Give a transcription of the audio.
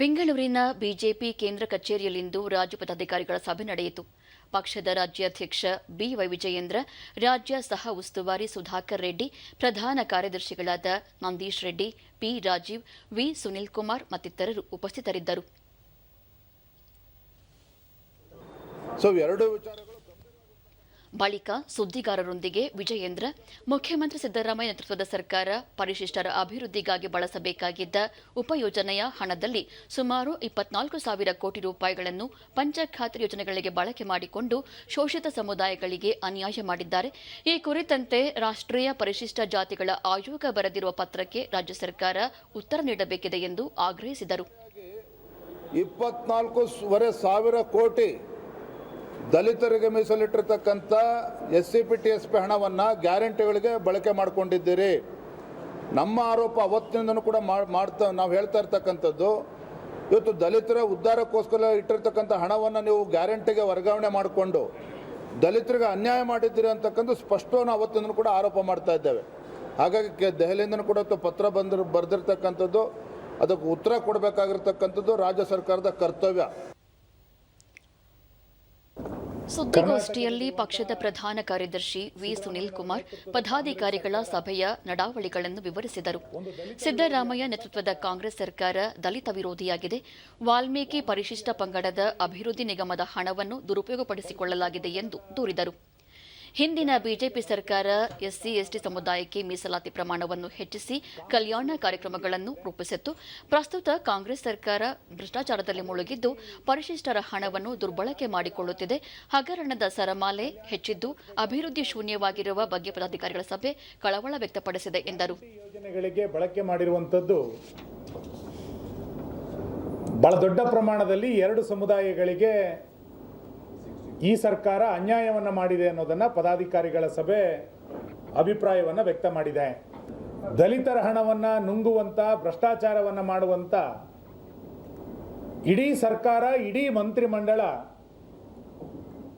ಬೆಂಗಳೂರಿನ ಬಿಜೆಪಿ ಕೇಂದ್ರ ಕಚೇರಿಯಲ್ಲಿಂದು ರಾಜ್ಯ ಪದಾಧಿಕಾರಿಗಳ ಸಭೆ ನಡೆಯಿತು. ಪಕ್ಷದ ರಾಜ್ಯಾಧ್ಯಕ್ಷ ಬಿವೈ ವಿಜಯೇಂದ್ರ, ರಾಜ್ಯ ಸಹ ಉಸ್ತುವಾರಿ ಸುಧಾಕರ್ ರೆಡ್ಡಿ, ಪ್ರಧಾನ ಕಾರ್ಯದರ್ಶಿಗಳಾದ ನಂದೀಶ್ ರೆಡ್ಡಿ, ಪಿ ರಾಜೀವ್, ವಿ ಸುನಿಲ್ ಕುಮಾರ್ ಮತ್ತಿತರರು ಉಪಸ್ಥಿತರಿದ್ದರು. ಬಳಿಕ ಸುದ್ದಿಗಾರರೊಂದಿಗೆ ವಿಜಯೇಂದ್ರ, ಮುಖ್ಯಮಂತ್ರಿ ಸಿದ್ದರಾಮಯ್ಯ ನೇತೃತ್ವದ ಸರ್ಕಾರ ಪರಿಶಿಷ್ಟರ ಅಭಿವೃದ್ಧಿಗಾಗಿ ಬಳಸಬೇಕಾಗಿದ್ದ ಉಪಯೋಜನೆಯ ಹಣದಲ್ಲಿ ಸುಮಾರು ಇಪ್ಪತ್ನಾಲ್ಕು ಸಾವಿರ ಕೋಟಿ ರೂಪಾಯಿಗಳನ್ನು ಪಂಚಖಾತ್ರಿ ಯೋಜನೆಗಳಿಗೆ ಬಳಕೆ ಮಾಡಿಕೊಂಡು ಶೋಷಿತ ಸಮುದಾಯಗಳಿಗೆ ಅನ್ಯಾಯ ಮಾಡಿದ್ದಾರೆ. ಈ ಕುರಿತಂತೆ ರಾಷ್ಟ್ರೀಯ ಪರಿಶಿಷ್ಟ ಜಾತಿಗಳ ಆಯೋಗ ಬರೆದಿರುವ ಪತ್ರಕ್ಕೆ ರಾಜ್ಯ ಸರ್ಕಾರ ಉತ್ತರ ನೀಡಬೇಕಿದೆ ಎಂದು ಆಗ್ರಹಿಸಿದರು. ದಲಿತರಿಗೆ ಮೀಸಲಿಟ್ಟಿರ್ತಕ್ಕಂಥ S C P T S P ಹಣವನ್ನು ಗ್ಯಾರಂಟಿಗಳಿಗೆ ಬಳಕೆ ಮಾಡಿಕೊಂಡಿದ್ದೀರಿ. ನಮ್ಮ ಆರೋಪ ಅವತ್ತಿನಿಂದನೂ ಕೂಡ ಮಾಡ್- ಮಾಡ್ತಾ, ನಾವು ಹೇಳ್ತಾ ಇರ್ತಕ್ಕಂಥದ್ದು, ಇವತ್ತು ದಲಿತರ ಉದ್ಧಾರಕ್ಕೋಸ್ಕರ ಇಟ್ಟಿರ್ತಕ್ಕಂಥ ಹಣವನ್ನು ನೀವು ಗ್ಯಾರಂಟಿಗೆ ವರ್ಗಾವಣೆ ಮಾಡಿಕೊಂಡು, ದಲಿತರಿಗೆ ಅನ್ಯಾಯ ಮಾಡಿದ್ದೀರಿ ಅಂತಕ್ಕಂಥ ಸ್ಪಷ್ಟವನ್ನು ಅವತ್ತಿಂದನೂ ಕೂಡ ಆರೋಪ ಮಾಡ್ತಾ ಇದ್ದೇವೆ. ಹಾಗಾಗಿ ದೆಹಲಿಯಿಂದನೂ ಕೂಡ ಇವತ್ತು ಪತ್ರ ಬಂದಿರು, ಬರೆದಿರ್ತಕ್ಕಂಥದ್ದು, ಅದಕ್ಕೆ ಉತ್ತರ ಕೊಡಬೇಕಾಗಿರ್ತಕ್ಕಂಥದ್ದು ರಾಜ್ಯ ಸರ್ಕಾರದ ಕರ್ತವ್ಯ. ಸುದ್ದಿಗೋಷ್ಠಿಯಲ್ಲಿ ಪಕ್ಷದ ಪ್ರಧಾನ ಕಾರ್ಯದರ್ಶಿ ವಿ. ಸುನಿಲ್ ಕುಮಾರ್ ಪದಾಧಿಕಾರಿಗಳ ಸಭೆಯ ನಡಾವಳಿಗಳನ್ನು ವಿವರಿಸಿದರು. ಸಿದ್ದರಾಮಯ್ಯ ನೇತೃತ್ವದ ಕಾಂಗ್ರೆಸ್ ಸರ್ಕಾರ ದಲಿತ ವಿರೋಧಿಯಾಗಿದೆ. ವಾಲ್ಮೀಕಿ ಪರಿಶಿಷ್ಟ ಪಂಗಡದ ಅಭಿವೃದ್ಧಿ ನಿಗಮದ ಹಣವನ್ನು ದುರುಪಯೋಗಪಡಿಸಿಕೊಳ್ಳಲಾಗಿದೆ ಎಂದು ದೂರಿದರು. ಹಿಂದಿನ ಬಿಜೆಪಿ ಸರ್ಕಾರ ಎಸ್ಸಿ, ಎಸ್ಟಿ ಸಮುದಾಯಕ್ಕೆ ಮೀಸಲಾತಿ ಪ್ರಮಾಣವನ್ನು ಹೆಚ್ಚಿಸಿ ಕಲ್ಯಾಣ ಕಾರ್ಯಕ್ರಮಗಳನ್ನು ರೂಪಿಸಿತ್ತು. ಪ್ರಸ್ತುತ ಕಾಂಗ್ರೆಸ್ ಸರ್ಕಾರ ಭ್ರಷ್ಟಾಚಾರದಲ್ಲಿ ಮುಳುಗಿದ್ದು, ಪರಿಶಿಷ್ಟರ ಹಣವನ್ನು ದುರ್ಬಳಕೆ ಮಾಡಿಕೊಳ್ಳುತ್ತಿದೆ. ಹಗರಣದ ಸರಮಾಲೆ ಹೆಚ್ಚಿದ್ದು, ಅಭಿವೃದ್ಧಿ ಶೂನ್ಯವಾಗಿರುವ ಬಗ್ಗೆ ಪದಾಧಿಕಾರಿಗಳ ಸಭೆ ಕಳವಳ ವ್ಯಕ್ತಪಡಿಸಿದೆ ಎಂದರು. ಯೋಜನೆಗಳಿಗೆ ಬಳಕೆ ಮಾಡಿರುವಂಥದ್ದು ಬಹಳ ದೊಡ್ಡ ಪ್ರಮಾಣದಲ್ಲಿ ಎರಡು ಸಮುದಾಯಗಳಿಗೆ ಈ ಸರ್ಕಾರ ಅನ್ಯಾಯವನ್ನು ಮಾಡಿದೆ ಅನ್ನೋದನ್ನು ಪದಾಧಿಕಾರಿಗಳ ಸಭೆ ಅಭಿಪ್ರಾಯವನ್ನು ವ್ಯಕ್ತ ಮಾಡಿದೆ. ದಲಿತರ ಹಣವನ್ನು ನುಂಗುವಂಥ ಭ್ರಷ್ಟಾಚಾರವನ್ನು ಮಾಡುವಂಥ ಇಡೀ ಸರ್ಕಾರ, ಇಡೀ ಮಂತ್ರಿಮಂಡಳ